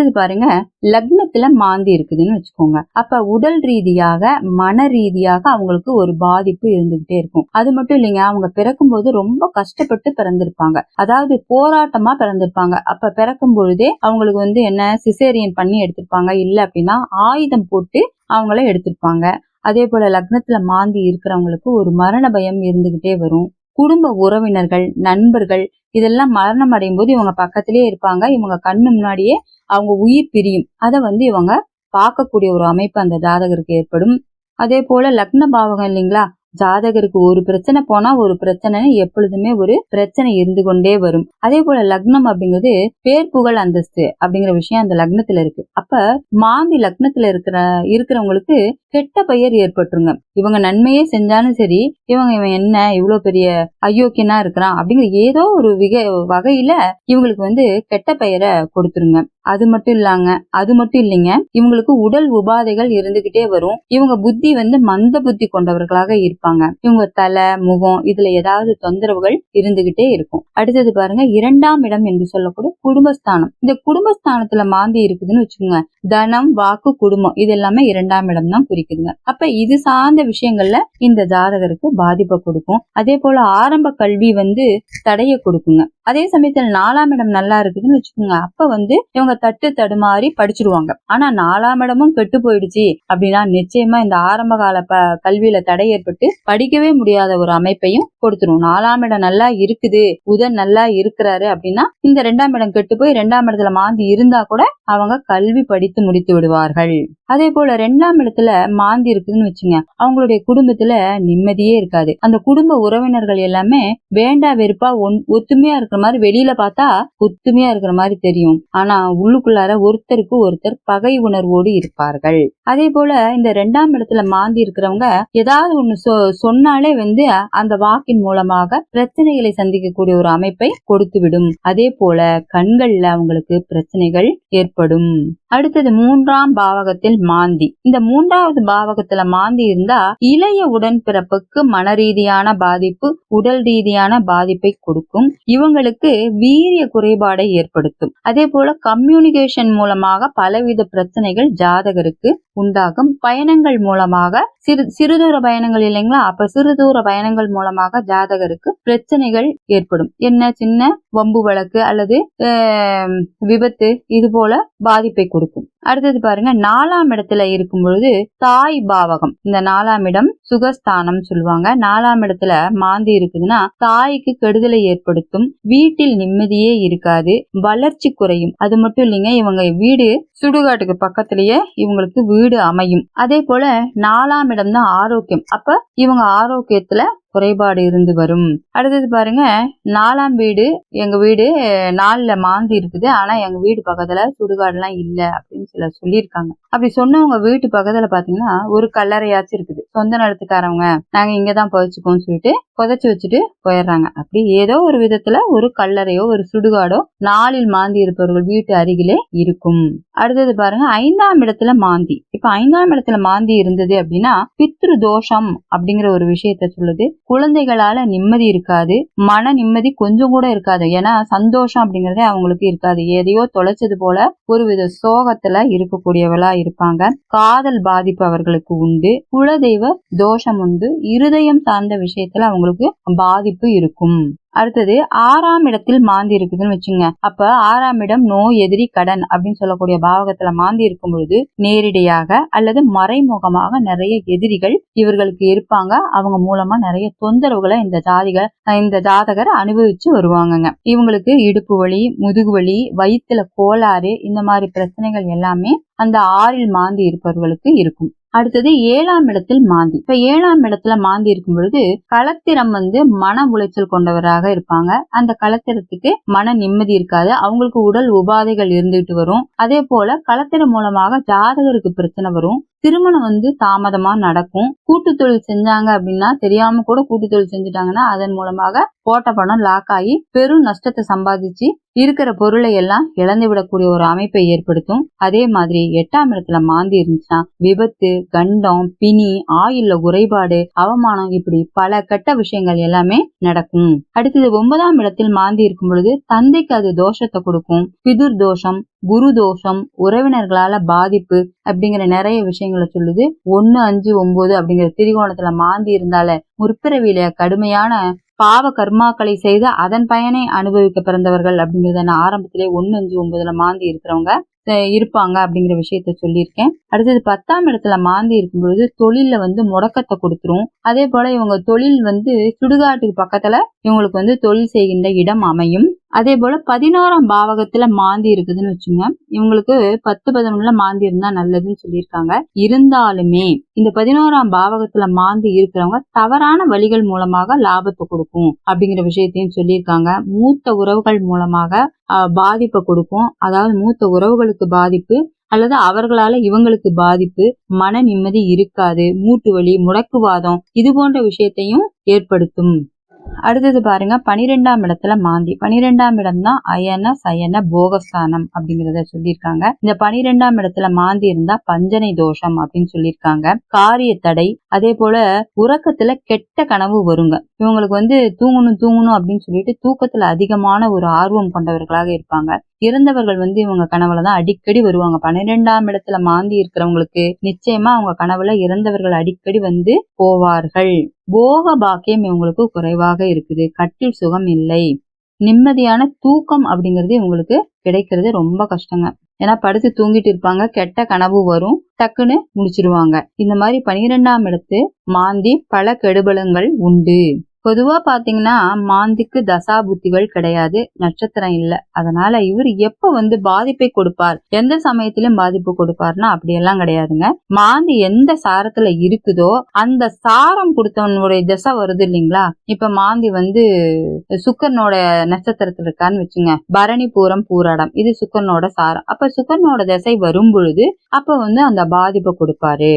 அடுத்தது பாருங்க லக்னத்துல மாந்தி இருக்குதுன்னு வச்சுக்கோங்க. அப்ப உடல் ரீதியாக மன ரீதியாக அவங்களுக்கு ஒரு பாதிப்பு இருந்துகிட்டே இருக்கும். அது மட்டும் இல்லைங்க அவங்க பிறக்கும் போது ரொம்ப கஷ்டப்பட்டு பிறந்திருப்பாங்க. அதாவது போராட்டமா பிறந்திருப்பாங்க. அப்ப பிறக்கும் பொழுதே அவங்களுக்கு வந்து என்ன சிசேரியன் பண்ணி எடுத்திருப்பாங்க. இல்ல அப்படின்னா ஆயுதம் போட்டு அவங்கள எடுத்திருப்பாங்க. அதே போல லக்னத்துல மாந்தி இருக்கிறவங்களுக்கு ஒரு மரண பயம் இருந்துகிட்டே வரும். குடும்ப உறவினர்கள் நண்பர்கள் இதெல்லாம் மரணம் அடையும் போது இவங்க பக்கத்திலே இருப்பாங்க. இவங்க கண்ணு முன்னாடியே அவங்க உயிர் பிரியும். அதை வந்து இவங்க பார்க்கக்கூடிய ஒரு அமைப்பு அந்த ஜாதகருக்கு ஏற்படும். அதே போல லக்ன பாவகம் இல்லைங்களா? ஜாதகருக்கு ஒரு பிரச்சனை போனா ஒரு பிரச்சனை எப்பொழுதுமே ஒரு பிரச்சனை இருந்து கொண்டே வரும். அதே போல லக்னம் அப்படிங்கிறது பேர் புகழ் அந்தஸ்து அப்படிங்கிற விஷயம் அந்த லக்னத்துல இருக்கு. அப்ப மாந்தி லக்னத்துல இருக்கிற இருக்கிறவங்களுக்கு கெட்ட பெயர் ஏற்பட்டுருங்க. இவங்க நன்மையே செஞ்சாலும் சரி இவங்க இவன் என்ன இவ்வளவு பெரிய அயோக்கியனா இருக்கிறான் அப்படிங்கிற ஏதோ ஒரு விக வகையில இவங்களுக்கு வந்து கெட்ட பெயரை கொடுத்துருங்க. அது மட்டும் இல்லாங்க அது மட்டும் இல்லைங்க. இவங்களுக்கு உடல் உபாதைகள் இருந்துகிட்டே வரும். இவங்க புத்தி வந்து மந்த புத்தி கொண்டவர்களாக இருப்பாங்க. இவங்க தலை முகம் இதுல ஏதாவது தொந்தரவுகள் இருந்துகிட்டே இருக்கும். அடுத்தது பாருங்க இரண்டாம் இடம் என்று சொல்லக்கூடிய குடும்பஸ்தானம். இந்த குடும்பஸ்தானத்துல மாந்தி இருக்குதுன்னு வச்சுக்கோங்க. தனம் வாக்கு குடும்பம் இது எல்லாமே இரண்டாம் இடம் தான் குறிக்குதுங்க. அப்ப இது சார்ந்த விஷயங்கள்ல இந்த ஜாதகருக்கு பாதிப்பை கொடுக்கும். அதே போல ஆரம்ப கல்வி வந்து தடைய கொடுக்குங்க. அதே சமயத்துல நாலாம் இடம் நல்லா இருக்குதுன்னு வச்சுக்கோங்க. அப்ப வந்து இவங்க தட்டு தடுமாறி படிச்சிருவாங்க. ஆனா நாலாம் இடமும் கெட்டு போயிடுச்சு அப்படின்னா நிச்சயமா இந்த ஆரம்ப கால ப கல்வியில தடை ஏற்பட்டு படிக்கவே முடியாத ஒரு அமைப்பையும் கொடுத்துரும். நாலாம் இடம் நல்லா இருக்குது புதன் நல்லா இருக்கிறாரு அப்படின்னா இந்த ரெண்டாம் இடம் கெட்டு போய் ரெண்டாம் இடத்துல மாந்தி இருந்தா கூட அவங்க கல்வி படித்து முடித்து விடுவார்கள். அதே போல ரெண்டாம் இடத்துல மாந்தி இருக்குதுன்னு வச்சுங்க அவங்களுடைய குடும்பத்துல நிம்மதியே இருக்காது. அந்த குடும்ப உறவினர்கள் எல்லாமே வேண்டா வெறுப்பா ஒன் ஒத்துமையா இருக்கிற மாதிரி வெளியில பார்த்தா ஒத்துமையா இருக்கிற மாதிரி தெரியும். ஆனா உள்ளுக்குள்ளார ஒருத்தருக்கு ஒருத்தர் பகை உணர்வோடு இருப்பார்கள். அதே போல இந்த ரெண்டாம் இடத்துல மாந்தி இருக்கிறவங்க ஏதாவது ஒண்ணு சொ சொன்னாலே வந்து அந்த வாக்கின் மூலமாக பிரச்சனைகளை சந்திக்கக்கூடிய ஒரு அமைப்பை கொடுத்து விடும் அதே போல கண்கள்ல அவங்களுக்கு பிரச்சனைகள் ஏற்படும். அடுத்தது மூன்றாம் பாவகத்தில் மாந்தி. இந்த மூன்றாவது பாவகத்துல மாந்தி இருந்தா இளைய உடன்பிறப்புக்கு மன ரீதியான பாதிப்பு உடல் ரீதியான பாதிப்பை கொடுக்கும். இவங்களுக்கு வீரிய குறைபாடை ஏற்படுத்தும். அதே போல கம்யூனிகேஷன் மூலமாக பலவித பிரச்சனைகள் ஜாதகருக்கு உண்டாகும். பயணங்கள் மூலமாக சிறு சிறுதூர பயணங்கள் இல்லைங்களா? அப்ப சிறுதூர பயணங்கள் மூலமாக ஜாதகருக்கு பிரச்சனைகள் ஏற்படும். என்ன? சின்ன வம்பு வழக்கு அல்லது விபத்து இது போல பாதிப்பை கொடுக்கும். அடுத்தது பாருங்க நாலாம் இடத்துல இருக்கும் பொழுது தாய் பாவகம். இந்த நாலாம் இடம் சுகஸ்தானம் சொல்லுவாங்க. நாலாம் இடத்துல மாந்தி இருக்குதுன்னா தாய்க்கு கெடுதலை ஏற்படுத்தும். வீட்டில் நிம்மதியே இருக்காது. வளர்ச்சி குறையும். அது மட்டும் இல்லைங்க இவங்க வீடு சுடுகாட்டுக்கு பக்கத்திலேயே இவங்களுக்கு வீடு அமையும். அதே போல நாலாம் இடம் தான் ஆரோக்கியம். அப்ப இவங்க ஆரோக்கியத்துல குறைபாடு இருந்து வரும். அடுத்தது பாருங்க நாலாம் வீடு எங்க வீடு நாலுல மாந்தி இருக்குது. ஆனா எங்க வீடு பக்கத்துல சுடுகாடுலாம் இல்ல அப்படின்னு சில சொல்லியிருக்காங்க. அப்படி சொன்னவங்க வீட்டு பக்கத்துல பாத்தீங்கன்னா ஒரு கல்லறையாச்சும் இருக்குது. சொந்த நிலத்துக்காரவங்க நாங்க இங்கதான் புதைச்சுக்கோன்னு சொல்லிட்டு புதைச்சி வச்சுட்டு போயிடுறாங்க. அப்படி ஏதோ ஒரு விதத்துல ஒரு கல்லறையோ ஒரு சுடுகாடோ நாளில் மாந்தி இருப்பவர்கள் வீட்டு அருகிலே இருக்கும். அடுத்தது பாருங்க ஐந்தாம் இடத்துல மாந்தி. இப்ப ஐந்தாம் இடத்துல மாந்தி இருந்தது அப்படின்னா பித்ரு தோஷம் அப்படிங்கிற ஒரு விஷயத்த சொல்லுது. குழந்தைகளால நிம்மதி இருக்காது மன நிம்மதி கொஞ்சம் கூட இருக்காது. ஏன்னா சந்தோஷம் அப்படிங்கறதே அவங்களுக்கு இருக்காது. எதையோ தொலைச்சது போல ஒரு வித சோகத்துல இருக்கக்கூடியவளா இருப்பாங்க. காதல் பாதிப்பு அவர்களுக்கு உண்டு. குலதெய்வ தோஷம் உண்டு. இருதயம் சார்ந்த விஷயத்துல அவங்களுக்கு பாதிப்பு இருக்கும். அடுத்தது ஆறாம் இடத்தில் மாந்தி இருக்குதுன்னு வச்சுங்க. அப்ப ஆறாம் இடம் நோய் எதிரி கடன் அப்படின்னு சொல்லக்கூடிய பாவகத்துல மாந்தி இருக்கும் பொழுது நேரடியாக அல்லது மறைமுகமாக நிறைய எதிரிகள் இவர்களுக்கு இருப்பாங்க. அவங்க மூலமா நிறைய தொந்தரவுகளை இந்த ஜாதிகள் இந்த ஜாதகர் அனுபவிச்சு வருவாங்கங்க. இவங்களுக்கு இடுப்பு வலி முதுகு வலி வயிற்றுல கோளாறு இந்த மாதிரி பிரச்சனைகள் எல்லாமே அந்த ஆறில் மாந்தி இருப்பவர்களுக்கு இருக்கும். அடுத்தது ஏழாம் இடத்தில் மாந்தி. இப்ப ஏழாம் இடத்துல மாந்தி இருக்கும் பொழுது களத்திரம் வந்து மன உளைச்சல் கொண்டவராக இருப்பாங்க. அந்த களத்திரத்துக்கு மன நிம்மதி இருக்காது. அவங்களுக்கு உடல் உபாதைகள் இருந்துகிட்டு வரும். அதே போல களத்திரம் மூலமாக ஜாதகருக்கு பிரச்சனை வரும். திருமணம் வந்து தாமதமா நடக்கும். கூட்டு தொழில் செஞ்சாங்க அப்படின்னா தெரியாம கூட கூட்டு தொழில் செஞ்சுட்டாங்கன்னா அதன் மூலமாக போட்ட பணம் லாக் ஆகி பெரும் நஷ்டத்தை சம்பாதிச்சு இருக்கிற பொருளை எல்லாம் இழந்து விடக்கூடிய ஒரு அமைப்பை ஏற்படுத்தும். அதே மாதிரி எட்டாம் இடத்துல மாந்தி இருந்துச்சுன்னா விபத்து கண்டம் பிணி ஆயுள்ல குறைபாடு அவமானம் இப்படி பல கெட்ட விஷயங்கள் எல்லாமே நடக்கும். அடுத்தது ஒன்பதாம் இடத்தில் மாந்தி இருக்கும் பொழுது தந்தைக்கு அது தோஷத்தை கொடுக்கும். பிதுர் தோஷம் குரு தோஷம் உறவினர்களால பாதிப்பு அப்படிங்கிற நிறைய விஷயங்களை சொல்லுது. ஒன்னு அஞ்சு ஒன்பது அப்படிங்கிற திரிகோணத்துல மாந்தி இருந்தால முற்பிறவியில கடுமையான பாவ கர்மாக்களை செய்து அதன் பயனை அனுபவிக்க பிறந்தவர்கள் அப்படிங்கிறத நான் ஆரம்பத்திலே ஒன்னு அஞ்சு ஒன்பதுல மாந்தி இருக்கிறவங்க இருப்பாங்க அப்படிங்கிற விஷயத்த சொல்லியிருக்கேன். அடுத்தது பத்தாம் இடத்துல மாந்தி இருக்கும் பொழுது தொழில்ல வந்து முடக்கத்தை கொடுத்துரும். அதே போல இவங்க தொழில் வந்து சுடுகாட்டுக்கு பக்கத்துல இவங்களுக்கு வந்து தொழில் செய்கின்ற இடம் அமையும். அதே போல பதினோராம் பாவகத்துல மாந்தி இருக்குதுன்னு வச்சுங்க. இவங்களுக்கு பத்து பதினொன்னுல மாந்தி இருந்தா நல்லதுன்னு சொல்லியிருக்காங்க. இருந்தாலுமே இந்த பதினோராம் பாவகத்துல மாந்தி இருக்கிறவங்க தவறான வழிகள் மூலமாக லாபத்தை கொடுக்கும் அப்படிங்கிற விஷயத்தையும் சொல்லியிருக்காங்க. மூத்த உறவுகள் மூலமாக பாதிப்பை கொடுக்கும். அதாவது மூத்த உறவுகளுக்கு பாதிப்பு அல்லது அவர்களால இவங்களுக்கு பாதிப்பு மன நிம்மதி இருக்காது மூட்டு வலி முடக்குவாதம் இது போன்ற விஷயத்தையும் ஏற்படுத்தும். அடுத்தது பாருங்க பனிரெண்டாம் இடத்துல மாந்தி. பனிரெண்டாம் இடம் தான் அயன சயன போகஸ்தானம் அப்படிங்கிறத சொல்லியிருக்காங்க. இந்த பனிரெண்டாம் இடத்துல மாந்தி இருந்தா பஞ்சனை தோஷம் அப்படின்னு சொல்லியிருக்காங்க. காரிய தடை அதே போல உறக்கத்துல கெட்ட கனவு வருங்க. இவங்களுக்கு வந்து தூங்கணும் தூங்கணும் அப்படின்னு சொல்லிட்டு தூக்கத்துல அதிகமான ஒரு ஆர்வம் கொண்டவர்களாக இருப்பாங்க. இறந்தவர்கள் வந்து இவங்க கனவுல தான் அடிக்கடி வருவாங்க. பன்னிரெண்டாம் இடத்துல மாந்தி இருக்கிறவங்களுக்கு நிச்சயமா அவங்க கனவுல இறந்தவர்கள் அடிக்கடி வந்து போவார்கள். போக பாக்கியம் இவங்களுக்கு குறைவாக இருக்குது. கட்டில் சுகம் இல்லை. நிம்மதியான தூக்கம் அப்படிங்கிறது இவங்களுக்கு கிடைக்கிறது ரொம்ப கஷ்டங்க. ஏன்னா படுத்து தூங்கிட்டு இருப்பாங்க கெட்ட கனவு வரும் டக்குன்னு முடிச்சிருவாங்க. இந்த மாதிரி பனிரெண்டாம் இடத்து மாந்தி பல கெடுபலங்கள் உண்டு. பொதுவா பாத்தீங்கன்னா மாந்திக்கு தசா புத்திகள் கிடையாது நட்சத்திரம் இல்ல. அதனால இவர் எப்ப வந்து பாதிப்பை கொடுப்பார் எந்த சமயத்திலும் பாதிப்பு கொடுப்பார்னா அப்படியெல்லாம் கிடையாதுங்க. மாந்தி எந்த சாரத்துல இருக்குதோ அந்த சாரம் கொடுத்தவனுடைய திசை வருது இல்லைங்களா? இப்ப மாந்தி வந்து சுக்கரனோட நட்சத்திரத்துல இருக்கான்னு வச்சுங்க. பரணி பூரம் பூராடம் இது சுக்கரனோட சாரம். அப்ப சுக்கரனோட திசை வரும் பொழுது அப்ப வந்து அந்த பாதிப்பை கொடுப்பாரு.